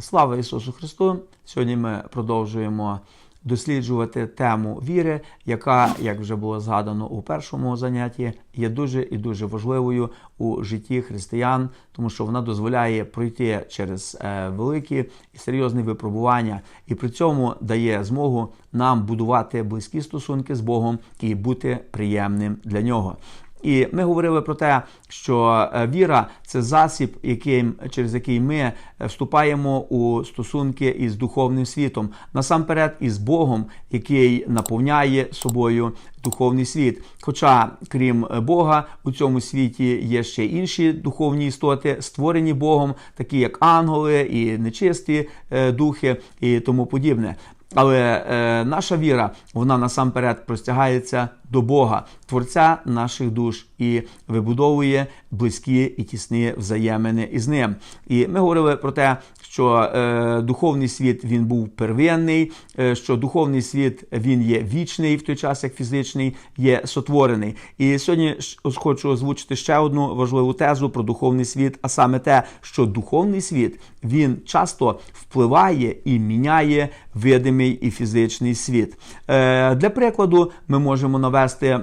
Слава Ісусу Христу! Сьогодні ми продовжуємо досліджувати тему віри, яка, як вже було згадано у першому занятті, є дуже і дуже важливою у житті християн, тому що вона дозволяє пройти через е, великі і серйозні випробування, і при цьому дає змогу нам будувати близькі стосунки з Богом і бути приємним для нього. І ми говорили про те, що е, віра це засіб, яким, через який ми е, вступаємо у стосунки із духовним світом, насамперед із Богом, який наповняє собою духовний світ. Хоча, крім е, Бога, у цьому світі є ще інші духовні істоти, створені Богом, такі як ангели і нечисті духи і тому подібне. Але е, наша віра, вона насамперед простягається до Бога, Творця наших душ, і вибудовує близькі і тісні взаємини із ним. І ми говорили про те, що е, духовний світ він був первинний, е, що духовний світ він є вічний в той час, як фізичний є сотворений. І сьогодні хочу озвучити ще одну важливу тезу про духовний світ, а саме те, що духовний світ він часто впливає і міняє видимий і фізичний світ. Е, Для прикладу, ми можемо навести.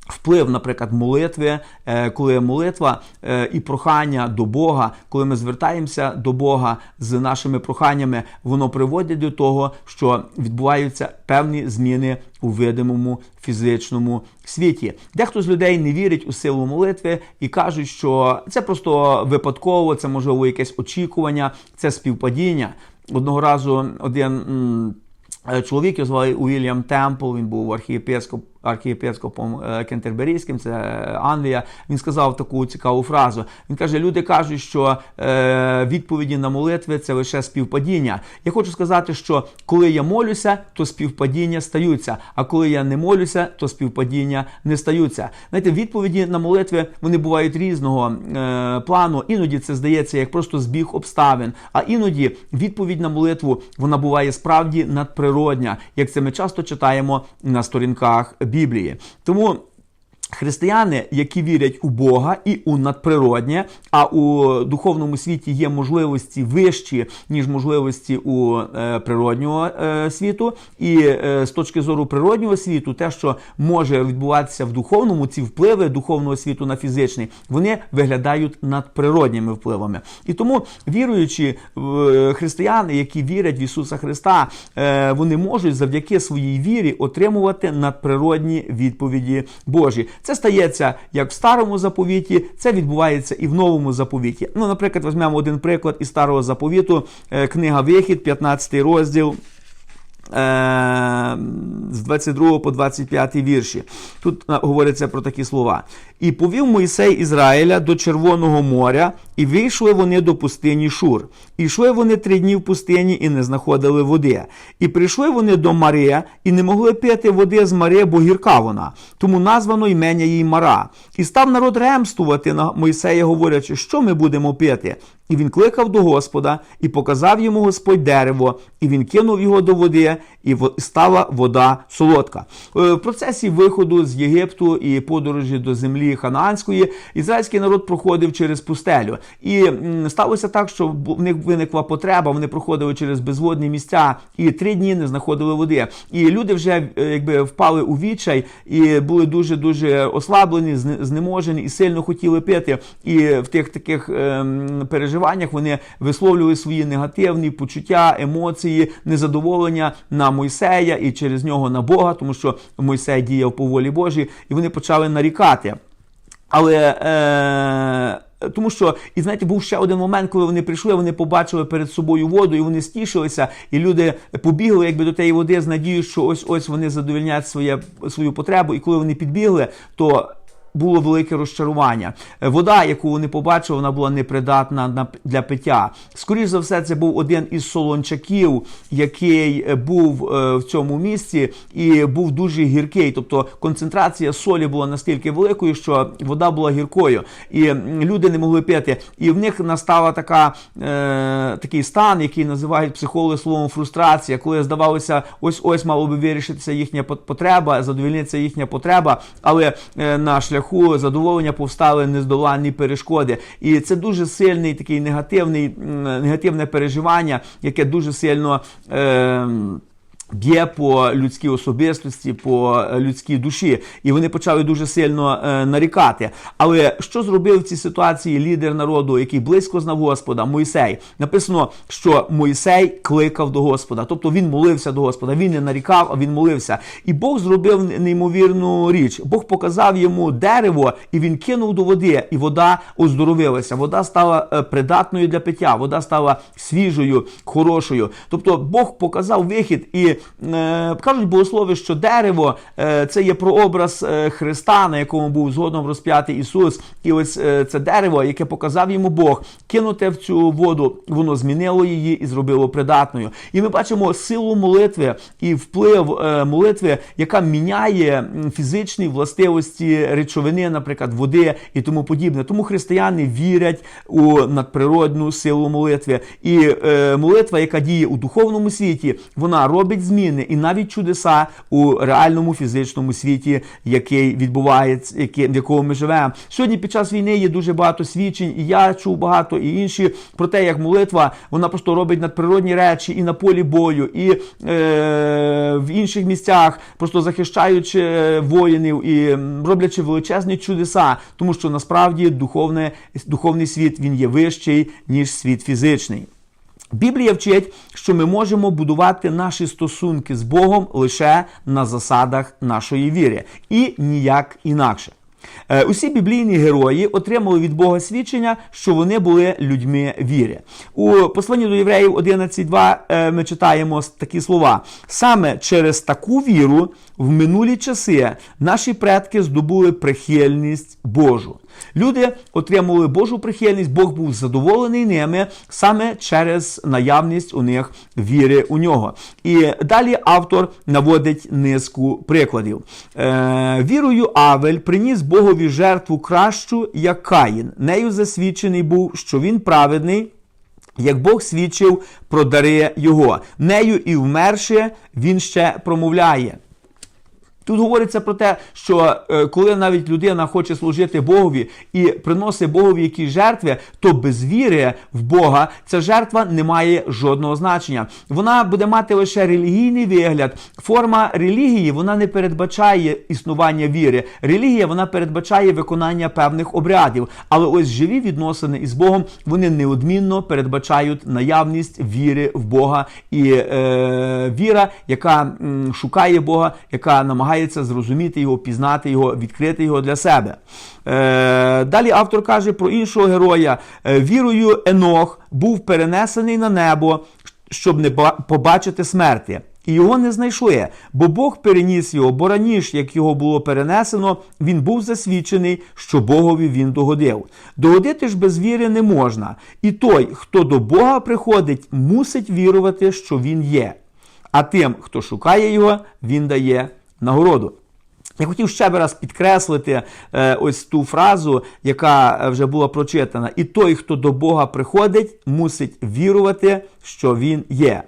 Вплив, наприклад, молитви, е, коли молитва е, і прохання до Бога, коли ми звертаємося до Бога з нашими проханнями, воно приводить до того, що відбуваються певні зміни у видимому фізичному світі. Дехто з людей не вірить у силу молитви і кажуть, що це просто випадково, це можливо якесь очікування, це співпадіння. Одного разу один. Е, Чоловік його звали Уільям Темпл, він був архієпископ, архієпископом е, Кентерберійським, це Англія. Він сказав таку цікаву фразу. Він каже: люди кажуть, що е, відповіді на молитви це лише співпадіння. Я хочу сказати, що коли я молюся, то співпадіння стаються. А коли я не молюся, то співпадіння не стаються. Знаєте, відповіді на молитви вони бувають різного е, плану. Іноді це здається як просто збіг обставин. А іноді відповідь на молитву вона буває справді надприродня, як це ми часто читаємо на сторінках Біблії. Тому. Християни, які вірять у Бога і у надприроднє, а у духовному світі є можливості вищі, ніж можливості у е, природнього е, світу. І е, з точки зору природнього світу, те, що може відбуватися в духовному, ці впливи духовного світу на фізичний, вони виглядають надприродніми впливами. І тому віруючі е, християни, які вірять в Ісуса Христа, е, вони можуть завдяки своїй вірі отримувати надприродні відповіді Божі. Це стається як в старому заповіті, це відбувається і в новому заповіті. Ну, наприклад, візьмемо один приклад із старого заповіту, е, книга Вихід, 15 розділ. е, З 22 по 25 вірші. Тут е, говориться про такі слова. І повів Мойсей Ізраїля до Червоного моря, і вийшли вони до пустині Шур. І йшли вони три дні в пустині і не знаходили води. І прийшли вони до Мари, і не могли пити води з Мари, бо гірка вона. Тому названо імення їй Мара. І став народ ремствувати на Мойсея, говорячи, що ми будемо пити. І він кликав до Господа, і показав йому Господь дерево, і він кинув його до води, і стала вода солодка. Е, В процесі виходу з Єгипту і подорожі до землі ханаанської ізраїльський народ проходив через пустелю. І сталося так, що в них виникла потреба, вони проходили через безводні місця і три дні не знаходили води. І люди вже е, якби впали у відчай і були дуже дуже ослаблені, знеможені і сильно хотіли пити. І в тих таких ем, переживаннях вони висловлювали свої негативні почуття, емоції, незадоволення на Мойсея і через нього на Бога, тому що Мойсей діяв по волі Божій, і вони почали нарікати. Але е, тому що, і знаєте, був ще один момент, коли вони прийшли, вони побачили перед собою воду, і вони стішилися, і люди побігли якби до тієї води з надією, що ось ось вони задовільнять своє, свою потребу. І коли вони підбігли, то було велике розчарування. Е, Вода, яку вони побачили, вона була непридатна для пиття. Скоріше за все, це був один із солончаків, який е, був е, в цьому місці і був дуже гіркий. Тобто концентрація солі була настільки великою, що вода була гіркою, і люди не могли пити. І в них настала така, е, такий стан, який називають психологи словом фрустрація, коли здавалося, ось ось мало би вирішитися їхня потреба, задовільнитися їхня потреба, але е, на шляху шляху задоволення повстали нездоланні перешкоди. І це дуже сильний такий негативний, негативне переживання, яке дуже сильно. Е, Б'є по людській особистості, по е, людській душі, і вони почали дуже сильно е, нарікати. Але що зробив в цій ситуації лідер народу, який близько знав Господа, Мойсей? Написано, що Мойсей кликав до Господа, тобто він молився до Господа. Він не нарікав, а він молився. І Бог зробив неймовірну річ. Бог показав йому дерево, і він кинув до води, і вода оздоровилася. Вода стала е, придатною для пиття, вода стала свіжою, хорошою. Тобто Бог показав вихід і кажуть богослови, що дерево е, це є прообраз е, Христа, на якому був згодом розп'ятий Ісус. І ось е, це дерево, яке показав йому Бог, кинуте в цю воду, воно змінило її і зробило придатною. І ми бачимо силу молитви і вплив е, молитви, яка міняє фізичні властивості речовини, наприклад, води і тому подібне. Тому християни вірять у надприродну силу молитви. І е, молитва, яка діє у духовному світі, вона робить зміни і навіть чудеса у реальному фізичному світі, який відбувається, який, в якому ми живемо. Сьогодні під час війни є дуже багато свідчень, і я чув багато, і інші про те, як молитва вона просто робить надприродні речі і на полі бою, і е, в інших місцях, просто захищаючи е, воїнів і роблячи величезні чудеса, тому що насправді духовне, духовний світ він є вищий ніж світ фізичний. Біблія вчить, що ми можемо будувати наші стосунки з Богом лише на засадах нашої віри і ніяк інакше. Е, Усі біблійні герої отримали від Бога свідчення, що вони були людьми віри. У посланні до євреїв 11.2 е, ми читаємо такі слова: саме через таку віру в минулі часи наші предки здобули прихильність Божу. Люди отримали Божу прихильність, Бог був задоволений ними саме через наявність у них віри у нього. І далі автор наводить низку прикладів. Е, вірою Авель приніс Богові жертву кращу, як Каїн. Нею засвідчений був, що він праведний. Як Бог свідчив про дари його, нею і вмерше він ще промовляє. Тут говориться про те, що е, коли навіть людина хоче служити Богові і приносить Богові якісь жертви, то без віри в Бога ця жертва не має жодного значення. Вона буде мати лише релігійний вигляд. Форма релігії вона не передбачає існування віри. Релігія вона передбачає виконання певних обрядів. Але ось живі відносини із Богом вони неодмінно передбачають наявність віри в Бога і е, віра, яка м, шукає Бога, яка намагається зрозуміти його, пізнати його, відкрити його для себе. Е, далі автор каже про іншого героя: Е, вірою Енох був перенесений на небо, щоб не побачити смерті. І його не знайшли, бо Бог переніс його, бо раніше, як його було перенесено, він був засвідчений, що Богові він догодив. Догодити ж без віри не можна. І той, хто до Бога приходить, мусить вірувати, що він є. А тим, хто шукає його, він дає нагороду. Я хотів ще раз підкреслити е, ось ту фразу, яка вже була прочитана. І той, хто до Бога приходить, мусить вірувати, що Він є.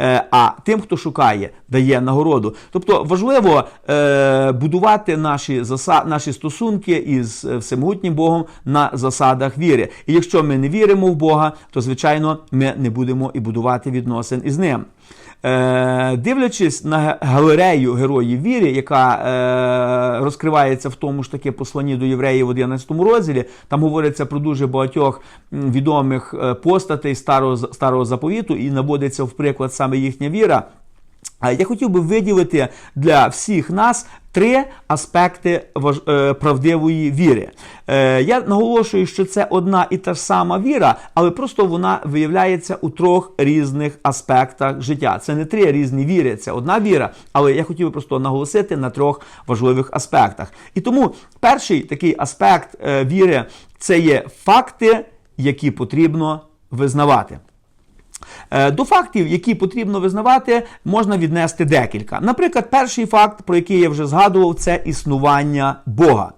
Е, а тим, хто шукає, дає нагороду. Тобто важливо е, будувати наші, заса, наші стосунки із всемогутнім Богом на засадах віри. І якщо ми не віримо в Бога, то звичайно ми не будемо і будувати відносин із ним. Е, дивлячись на галерею героїв віри, яка е, розкривається в тому ж таки посланні до євреїв в 11 розділі, там говориться про дуже багатьох відомих е, постатей старого, старого заповіту і наводиться в приклад саме їхня віра. Я хотів би виділити для всіх нас три аспекти е, правдивої віри. Е, Я наголошую, що це одна і та ж сама віра, але просто вона виявляється у трьох різних аспектах життя. Це не три різні віри, це одна віра, але я хотів би просто наголосити на трьох важливих аспектах. І тому перший такий аспект е, віри це є факти, які потрібно визнавати. Е, До фактів, які потрібно визнавати, можна віднести декілька. Наприклад, перший факт, про який я вже згадував, це існування Бога.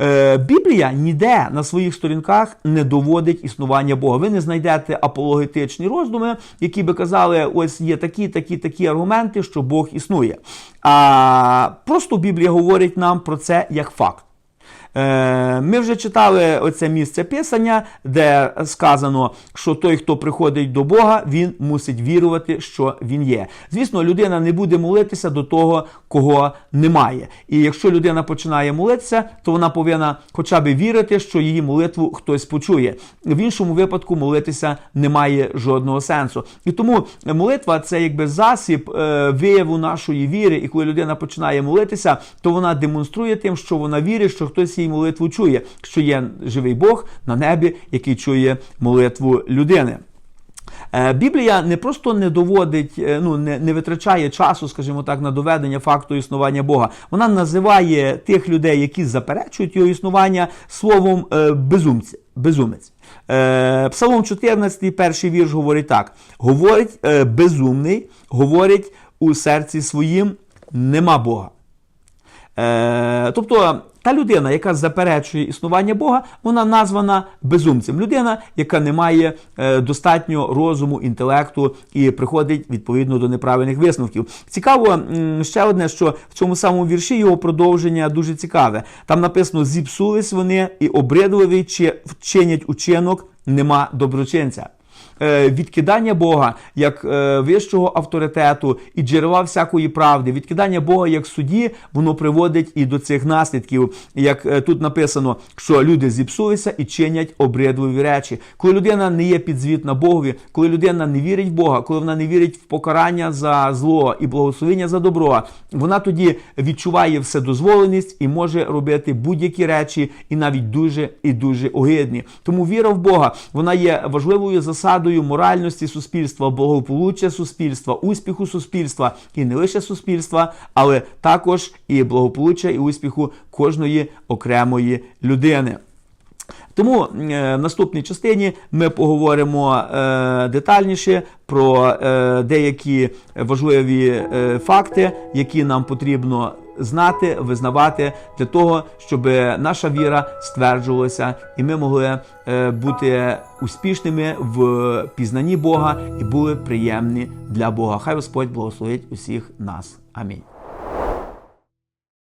Е, Біблія ніде на своїх сторінках не доводить існування Бога. Ви не знайдете апологетичні роздуми, які би казали, ось є такі, такі, такі аргументи, що Бог існує. А просто Біблія говорить нам про це як факт. Е, Ми вже читали оце місце Писання, де сказано, що той, хто приходить до Бога, він мусить вірувати, що він є. Звісно, людина не буде молитися до того, кого немає. І якщо людина починає молитися, то вона повинна хоча б вірити, що її молитву хтось почує. В іншому випадку молитися немає жодного сенсу. І тому молитва це якби засіб е, вияву нашої віри. І коли людина починає молитися, то вона демонструє тим, що вона вірить, що хтось її молитву чує, що є живий Бог на небі, який чує молитву людини. Е, Біблія не просто не доводить, е, ну не, не витрачає часу, скажімо так, на доведення факту існування Бога. Вона називає тих людей, які заперечують його існування, словом е, безумці, безумець. Псалом 14, перший вірш говорить так: говорить безумний, говорить у серці своїм нема Бога. Е, тобто та людина, яка заперечує існування Бога, вона названа безумцем. Людина, яка не має е, достатньо розуму, інтелекту і приходить відповідно до неправильних висновків. Цікаво ще одне, що в цьому самому вірші його продовження дуже цікаве. Там написано: зіпсулись вони і обридливі чи вчинять учинок, нема доброчинця. Е, Відкидання Бога як е, вищого авторитету і джерела всякої правди, відкидання Бога як судді, воно приводить і до цих наслідків. Як е, тут написано, що люди зіпсулися і чинять обридливі речі. Коли людина не є підзвітна Богові, коли людина не вірить в Бога, коли вона не вірить в покарання за зло і благословення за добро, вона тоді відчуває вседозволеність і може робити будь-які речі, і навіть дуже і дуже огидні. Тому віра в Бога вона є важливою засадою моральності суспільства, благополуччя суспільства, успіху суспільства і не лише суспільства, але також і благополуччя і успіху кожної окремої людини. Тому е, в наступній частині ми поговоримо е, детальніше про е, деякі важливі факти, які нам потрібно знати, визнавати для того, щоб наша віра стверджувалася, і ми могли е, бути успішними в пізнанні Бога і були приємні для Бога. Хай Господь благословить усіх нас. Амінь.